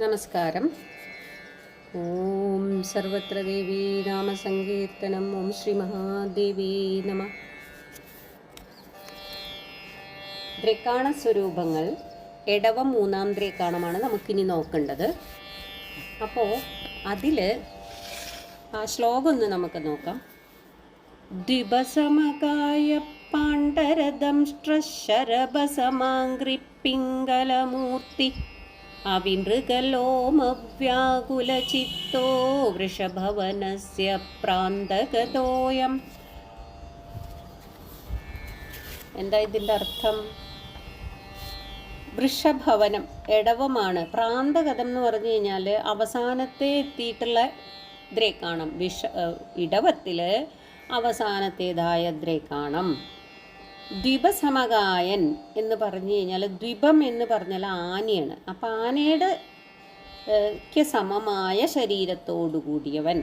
നമസ്കാരം. ഓം സർവത്ര ദേവി നാമസങ്കീർത്തനം. ഓം ശ്രീ മഹാദേവി നമ. ത്രികാണ സ്വരൂപങ്ങൾ എടവം മൂന്നാം ദ്രേക്കാണമാണ് നമുക്കിനി നോക്കേണ്ടത്. അപ്പോൾ അതിൽ ആ ശ്ലോകം ഒന്ന് നമുക്ക് നോക്കാം. ദ്വിപസമകായ പാണ്ഡരദംഷ്ട്രശരഭസമാങ്കൃപ്പിംഗലമൂർത്തി അവിമൃഗലോമവ്യാകുലചിത്തോ വൃഷഭവനസ്യ പ്രാന്തഗതോയം. എന്താ ഇതിന്റെ അർത്ഥം? വൃഷഭവനം എടവമാണ്. പ്രാന്തഗതം എന്ന് പറഞ്ഞു കഴിഞ്ഞാൽ അവസാനത്തെ എത്തിയിട്ടുള്ള ദ്രേക്കാണം വിഷ ഇടവത്തിൽ അവസാനത്തേതായ ദ്രേക്കാണം ദ്വിപസമകായൻ എന്ന് പറഞ്ഞു കഴിഞ്ഞാൽ ദ്വിപം എന്ന് പറഞ്ഞാൽ ആനയാണ്. അപ്പം ആനയുടെ ക്ക് സമമായ ശരീരത്തോടു കൂടിയവൻ.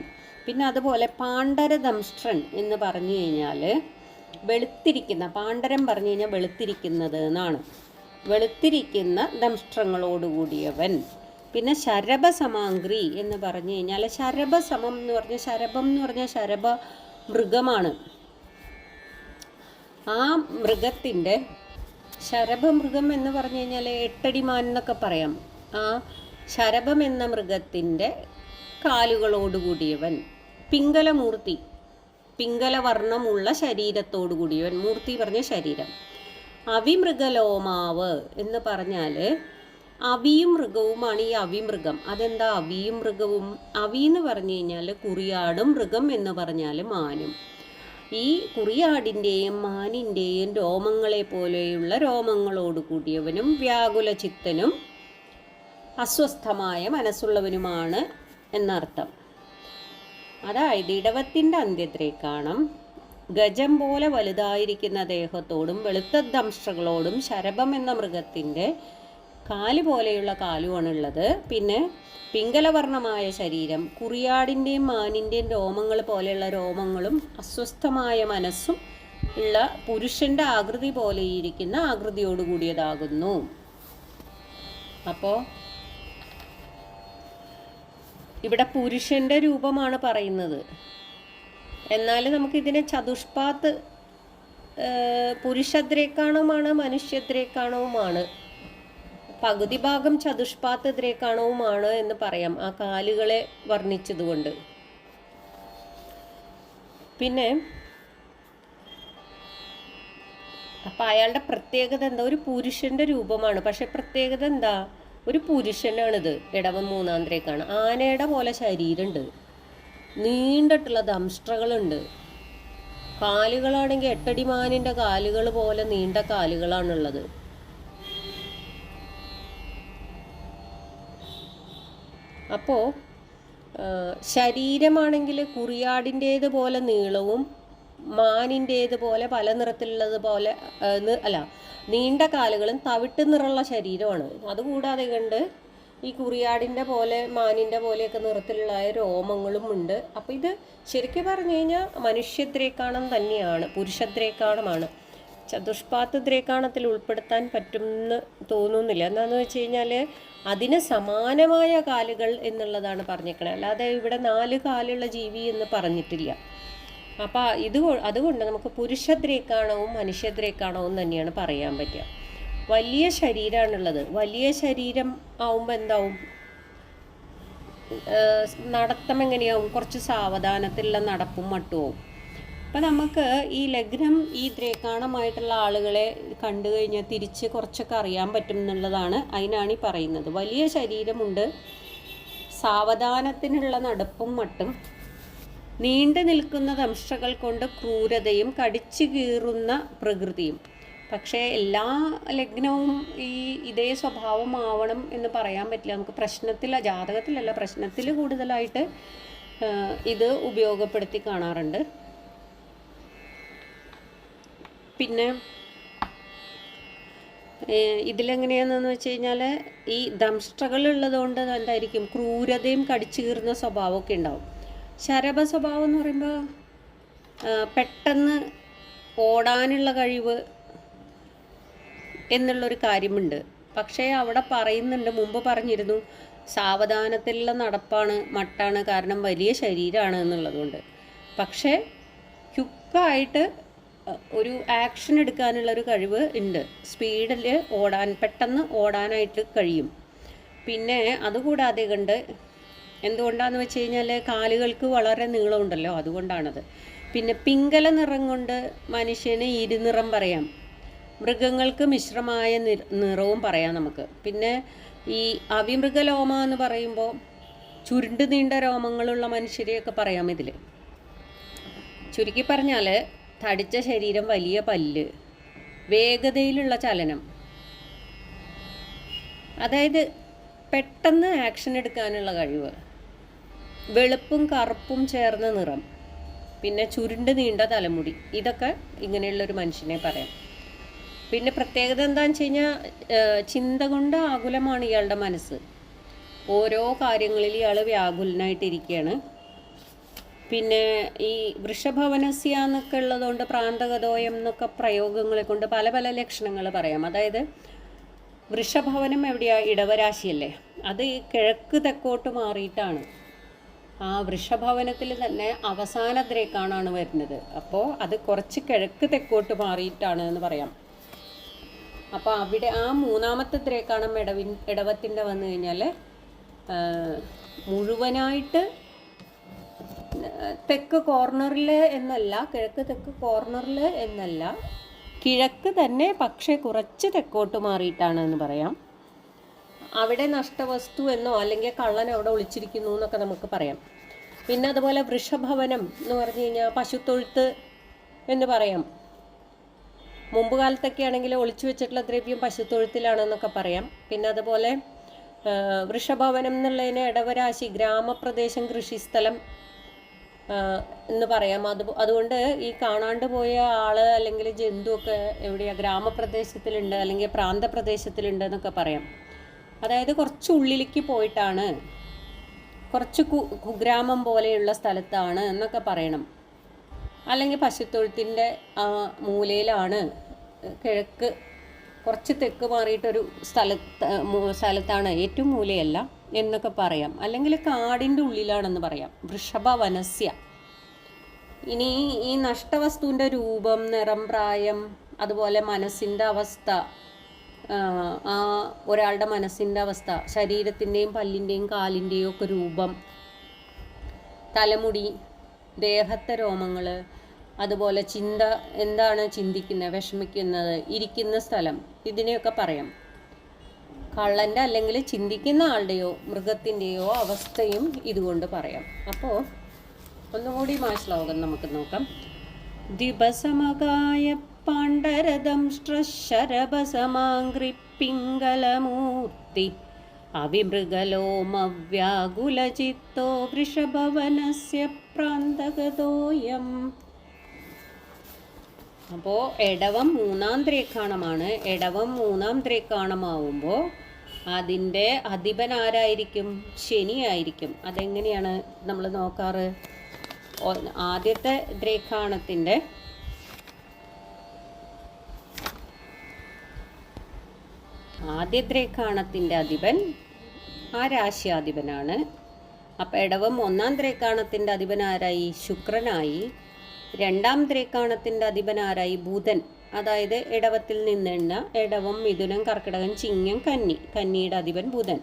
പിന്നെ അതുപോലെ പാണ്ഡരദംഷ്ട്രൻ എന്ന് പറഞ്ഞു കഴിഞ്ഞാൽ വെളുത്തിരിക്കുന്ന പാണ്ഡരം പറഞ്ഞു കഴിഞ്ഞാൽ വെളുത്തിരിക്കുന്നത് എന്നാണ്. വെളുത്തിരിക്കുന്ന ദംഷ്ട്രങ്ങളോട് കൂടിയവൻ. പിന്നെ ശരഭസമാഗ്രി എന്ന് പറഞ്ഞു കഴിഞ്ഞാൽ ശരഭസമം എന്ന് പറഞ്ഞാൽ ശരഭം എന്ന് പറഞ്ഞാൽ ശരഭ മൃഗമാണ് ആ മൃഗത്തിന്റെ ശരഭമൃഗം എന്ന് പറഞ്ഞു കഴിഞ്ഞാൽ എട്ടടിമാൻ എന്നൊക്കെ പറയാം. ആ ശരഭം എന്ന മൃഗത്തിന്റെ കാലുകളോടുകൂടിയവൻ പിങ്കലമൂർത്തി. പിങ്കലവർണമുള്ള ശരീരത്തോടു കൂടിയവൻ മൂർത്തി പറഞ്ഞ ശരീരം. അവിമൃഗലോമാവ് എന്ന് പറഞ്ഞാൽ അവിയും മൃഗവുമാണ് ഈ അവിമൃഗം. അതെന്താ അവിയും മൃഗവും? അവി എന്ന് പറഞ്ഞു കഴിഞ്ഞാൽ കുറിയാടും മൃഗം എന്ന് പറഞ്ഞാൽ മാനും. ഈ കുറിയാടിന്റെയും മാനിന്റെയും രോമങ്ങളെ പോലെയുള്ള രോമങ്ങളോട് കൂടിയവനും വ്യാകുല ചിത്തനും അസ്വസ്ഥമായ മനസ്സുള്ളവനുമാണ് എന്നർത്ഥം. അതായത് ഇടവത്തിന്റെ അന്ത്യത്രേക്കാണം ഗജം പോലെ വലുതായിരിക്കുന്ന ദേഹത്തോടും വെളുത്ത ദംഷ്ട്രകളോടും ശരഭം എന്ന മൃഗത്തിന്റെ കാൽ പോലെയുള്ള കാലുമാണുള്ളത് പിന്നെ പിങ്കലവർണമായ ശരീരം കുറിയാടിന്റെയും മാനിന്റെയും രോമങ്ങൾ പോലെയുള്ള രോമങ്ങളും അസ്വസ്ഥമായ മനസ്സും ഉള്ള പുരുഷന്റെ ആകൃതി പോലെ ഇരിക്കുന്ന ആകൃതിയോട് കൂടിയതാകുന്നു. അപ്പോൾ ഇവിടെ പുരുഷന്റെ രൂപമാണ് പറയുന്നത്. എന്നാൽ നമുക്കിതിനെ ചതുഷ്പാത്ത് പുരുഷദ്രേക്കാണവുമാണ് മനുഷ്യദ്രേക്കാണവുമാണ് പകുതി ഭാഗം ചതുഷ്പാത്ത് ദ്രേക്കാണവുമാണ് എന്ന് പറയാം. ആ കാലുകളെ വർണിച്ചതുകൊണ്ട്. പിന്നെ അപ്പം അയാളുടെ പ്രത്യേകത എന്താ? ഒരു പുരുഷന്റെ രൂപമാണ്. പക്ഷെ പ്രത്യേകത എന്താ? ഒരു പുരുഷനാണിത്. ഇടവം മൂന്നാന്തരേക്കാണ് ആനയുടെ പോലെ ശരീരമുണ്ട്. നീണ്ടിട്ടുള്ള ദംഷ്ട്രകളുണ്ട്. കാലുകളാണെങ്കിൽ എട്ടടിമാനിന്റെ കാലുകൾ പോലെ നീണ്ട കാലുകളാണുള്ളത്. അപ്പോൾ ശരീരമാണെങ്കിൽ കുറിയാടിന്റേത് പോലെ നീളവും മാനിന്റേത് പോലെ പല നിറത്തിലുള്ളത് പോലെ അല്ല നീണ്ട കാലുകളും തവിട്ട് നിറമുള്ള ശരീരമാണ്. അതുകൂടാതെ കണ്ട് ഈ കുറിയാടിന്റെ പോലെ മാനിന്റെ പോലെയൊക്കെ നിറത്തിലുള്ള രോമങ്ങളും ഉണ്ട്. അപ്പോൾ ഇത് ശരിക്കും പറഞ്ഞു കഴിഞ്ഞാൽ മനുഷ്യദ്രേക്കാണം തന്നെയാണ് പുരുഷദ്രേക്കാണമാണ് ചതുഷ്പാത്ത് ദ്രേക്കാണത്തിൽ ഉൾപ്പെടുത്താൻ പറ്റുമെന്ന് തോന്നുന്നില്ല. എന്താണെന്ന് വെച്ച് കഴിഞ്ഞാൽ അതിന് സമാനമായ കാലുകൾ എന്നുള്ളതാണ് പറഞ്ഞേക്കണത് അല്ലാതെ ഇവിടെ നാല് കാലുള്ള ജീവി എന്ന് പറഞ്ഞിട്ടില്ല. അപ്പോൾ ഇത് അതുകൊണ്ട് നമുക്ക് പുരുഷദ്രേക്കാണവും മനുഷ്യദ്രേക്കാണവും തന്നെയാണ് പറയാൻ പറ്റുക. വലിയ ശരീരമാണുള്ളത് വലിയ ശരീരം ആവുമ്പോൾ എന്താവും? നടത്തം എങ്ങനെയാവും? കുറച്ച് സാവധാനത്തിലുള്ള നടപ്പും മട്ടുമാവും അപ്പം നമുക്ക് ഈ ലഗ്നം ഈ ദ്രേക്കാണമായിട്ടുള്ള ആളുകളെ കണ്ടു കഴിഞ്ഞാൽ തിരിച്ച് കുറച്ചൊക്കെ അറിയാൻ പറ്റും എന്നുള്ളതാണ് അതിനാണ് ഈ പറയുന്നത്. വലിയ ശരീരമുണ്ട്. സാവധാനത്തിനുള്ള നടപ്പും മട്ടും നീണ്ടു നിൽക്കുന്ന ദംശകൾ കൊണ്ട് ക്രൂരതയും കടിച്ചു കീറുന്ന പ്രകൃതിയും. പക്ഷേ എല്ലാ ലഗ്നവും ഈ ഇതേ സ്വഭാവമാവണം എന്ന് പറയാൻ പറ്റില്ല. നമുക്ക് പ്രശ്നത്തിൽ ജാതകത്തിലല്ല പ്രശ്നത്തിൽ കൂടുതലായിട്ട് ഇത് ഉപയോഗപ്പെടുത്തി കാണാറുണ്ട്. പിന്നെ ഇതിലെങ്ങനെയാണെന്ന് വെച്ച് കഴിഞ്ഞാൽ ഈ ദംഷ്ട്രകൾ ഉള്ളതുകൊണ്ട് എന്തായിരിക്കും? ക്രൂരതയും കടിച്ചു കീറുന്ന സ്വഭാവമൊക്കെ ഉണ്ടാവും. ശരഭ സ്വഭാവം എന്ന് പറയുമ്പോൾ പെട്ടെന്ന് ഓടാനുള്ള കഴിവ് എന്നുള്ളൊരു കാര്യമുണ്ട്. പക്ഷേ അവിടെ പറയുന്നുണ്ട് മുമ്പ് പറഞ്ഞിരുന്നു സാവധാനത്തിലുള്ള നടപ്പാണ് മട്ടാണ് കാരണം വലിയ ശരീരമാണ് എന്നുള്ളതുകൊണ്ട്. പക്ഷേ ക്യുക്കായിട്ട് ഒരു ആക്ഷൻ എടുക്കാനുള്ള ഒരു കഴിവ് ഉണ്ട്. സ്പീഡിൽ ഓടാൻ പെട്ടെന്ന് ഓടാനായിട്ട് കഴിയും. പിന്നെ അതുകൂടാതെ കണ്ട് എന്തുകൊണ്ടാണെന്ന് വെച്ച് കഴിഞ്ഞാൽ കാലുകൾക്ക് വളരെ നീളമുണ്ടല്ലോ അതുകൊണ്ടാണത്. പിന്നെ പിങ്കല നിറം കൊണ്ട് മനുഷ്യന് ഇരുനിറം പറയാം. മൃഗങ്ങൾക്ക് മിശ്രമായ നിറവും പറയാം നമുക്ക്. പിന്നെ ഈ അവിമൃഗലോമ എന്ന് പറയുമ്പോൾ ചുരുണ്ട് നീണ്ട രോമങ്ങളുള്ള മനുഷ്യരെയൊക്കെ പറയാം ഇതിൽ ചുരുക്കി പറഞ്ഞാൽ തടിച്ച ശരീരം വലിയ പല്ല്. വേഗതയിലുള്ള ചലനം. അതായത് പെട്ടെന്ന് ആക്ഷൻ എടുക്കാനുള്ള കഴിവ്. വെളുപ്പും കറുപ്പും ചേർന്ന നിറം. പിന്നെ ചുരുണ്ട് നീണ്ട തലമുടി. ഇതൊക്കെ ഇങ്ങനെയുള്ളൊരു മനുഷ്യനെ പറയാം. പിന്നെ പ്രത്യേകത എന്താണെന്ന് വെച്ച് കഴിഞ്ഞാൽ ചിന്ത കൊണ്ട് ആകുലമാണ് ഇയാളുടെ മനസ്സ്. ഓരോ കാര്യങ്ങളിൽ ഇയാൾ വ്യാകുലനായിട്ടിരിക്കുകയാണ്. പിന്നെ ഈ വൃഷഭവനസ്യ എന്നൊക്കെ ഉള്ളതുകൊണ്ട് പ്രാന്തകതോയം എന്നൊക്കെ പ്രയോഗങ്ങളെ കൊണ്ട് പല പല ലക്ഷണങ്ങൾ പറയാം. അതായത് വൃഷഭവനം എവിടെയാ? ഇടവരാശിയല്ലേ? അത് ഈ കിഴക്ക് തെക്കോട്ട് മാറിയിട്ടാണ്. ആ വൃഷഭവനത്തിൽ തന്നെ അവസാന ദ്രേക്കാണാണ് വരുന്നത്. അപ്പോൾ അത് കുറച്ച് കിഴക്ക് തെക്കോട്ട് മാറിയിട്ടാണ് എന്ന് പറയാം. അപ്പോൾ അവിടെ ആ മൂന്നാമത്തെ ദ്രേക്കാണം ഇടവിൻ ഇടവത്തിന്റെ വന്നു കഴിഞ്ഞാൽ മുഴുവനായിട്ട് തെക്ക് കോർണറിൽ എന്നല്ല കിഴക്ക് തെക്ക് കോർണറിൽ എന്നല്ല കിഴക്ക് തന്നെ പക്ഷേ കുറച്ച് തെക്കോട്ട് മാറിയിട്ടാണ് എന്ന് പറയാം. അവിടെ നഷ്ടവസ്തു എന്നോ അല്ലെങ്കിൽ കള്ളൻ അവിടെ ഒളിച്ചിരിക്കുന്നു എന്നൊക്കെ നമുക്ക് പറയാം. പിന്നെ അതുപോലെ വൃഷഭവനം എന്ന് പറഞ്ഞു കഴിഞ്ഞാൽ പശുത്തൊഴുത്ത് എന്ന് പറയാം. മുമ്പ് കാലത്തൊക്കെ ആണെങ്കിൽ ഒളിച്ചു വെച്ചിട്ടുള്ള ദ്രവ്യം പശുത്തൊഴുത്തിലാണെന്നൊക്കെ പറയാം. പിന്നെ അതുപോലെ വൃഷഭവനം എന്നുള്ളതിന് ഇടവരാശി ഗ്രാമപ്രദേശം കൃഷിസ്ഥലം എന്ന് പറയാം. അത് അതുകൊണ്ട് ഈ കാണാണ്ട് പോയ ആൾ അല്ലെങ്കിൽ ജന്തുവൊക്കെ എവിടെയാ? ഗ്രാമപ്രദേശത്തിലുണ്ട് അല്ലെങ്കിൽ പ്രാന്തപ്രദേശത്തിലുണ്ട് എന്നൊക്കെ പറയാം. അതായത് കുറച്ച് ഉള്ളിലേക്ക് പോയിട്ടാണ്. കുറച്ച് കു കുഗ്രാമം പോലെയുള്ള സ്ഥലത്താണ് എന്നൊക്കെ പറയണം. അല്ലെങ്കിൽ പശുത്തൊഴുത്തിന്റെ ആ മൂലയിലാണ്. കിഴക്ക് കുറച്ച് തെക്ക് മാറിയിട്ടൊരു സ്ഥലത്ത് സ്ഥലത്താണ്. ഏറ്റവും മൂലയല്ല. എന്നൊക്കെ പറയാം. അല്ലെങ്കിൽ കാടിന്റെ ഉള്ളിലാണെന്ന് പറയാം. വൃഷഭ വനസ്യ ഇനി ഈ നഷ്ടവസ്തുവിന്റെ രൂപം നിറം പ്രായം അതുപോലെ മനസ്സിന്റെ അവസ്ഥ ആ, ഒരാളുടെ മനസ്സിന്റെ അവസ്ഥ ശരീരത്തിന്റെയും പല്ലിന്റെയും കാലിന്റെയും ഒക്കെ രൂപം തലമുടി ദേഹത്തെ രോമങ്ങൾ അതുപോലെ ചിന്ത എന്താണ് ചിന്തിക്കുന്നത് വിഷമിക്കുന്നത് ഇരിക്കുന്ന സ്ഥലം ഇതിനെയൊക്കെ പറയാം. കള്ളന്റെ അല്ലെങ്കിൽ ചിന്തിക്കുന്ന ആളുടെയോ മൃഗത്തിന്റെയോ അവസ്ഥയും ഇതുകൊണ്ട് പറയാം. അപ്പോൾ ഒന്നുകൂടി ആ ശ്ലോകം നമുക്ക് നോക്കാം. ദിവസമകായ പാണ്ഡരദം പിംഗലമൂർത്തി അവിമൃഗലോമവ്യാകുലചിത്തോ വൃഷഭവനസ്യ പ്രാന്തകതോയം അപ്പോൾ എടവം മൂന്നാം ത്രേക്കാണമാണ് എടവം മൂന്നാം ദ്രേക്കാണമാവുമ്പോൾ അതിന്റെ അധിപൻ ആരായിരിക്കും ശനിയായിരിക്കും. അതെങ്ങനെയാണ് നമ്മൾ നോക്കാറ്? ആദ്യത്തെ ദ്രേക്കാണത്തിന്റെ ആദ്യ ദ്രേഖാണത്തിന്റെ അധിപൻ ആ രാശ്യാധിപനാണ്. അപ്പം ഇടവം ഒന്നാം ദ്രേക്കാണത്തിന്റെ അധിപനാരായി ശുക്രനായി. രണ്ടാം ദ്രേക്കാണത്തിന്റെ അധിപനാരായി ബുധൻ. അതായത് ഇടവത്തിൽ നിന്നെണ്ണ ഇടവം മിഥുനം കർക്കിടകം ചിങ്ങം കന്നി കന്നിയുടെ അധിപൻ ബുധൻ.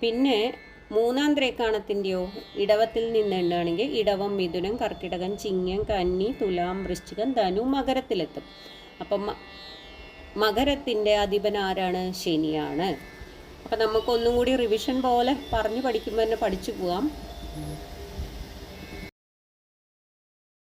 പിന്നെ മൂന്നാം ത്രേക്കാണത്തിന്റെയോ? ഇടവത്തിൽ നിന്നെണ്ണാണെങ്കിൽ ഇടവം മിഥുനം കർക്കിടകം ചിങ്ങം കന്നി തുലാം വൃശ്ചികം ധനു മകരത്തിലെത്തും. അപ്പം മകരത്തിന്റെ അധിപൻ ആരാണ്? ശനിയാണ്. അപ്പം നമുക്കൊന്നും കൂടി റിവിഷൻ പോലെ പറഞ്ഞു പഠിക്കുമ്പോൾ തന്നെ പഠിച്ചു പോവാം.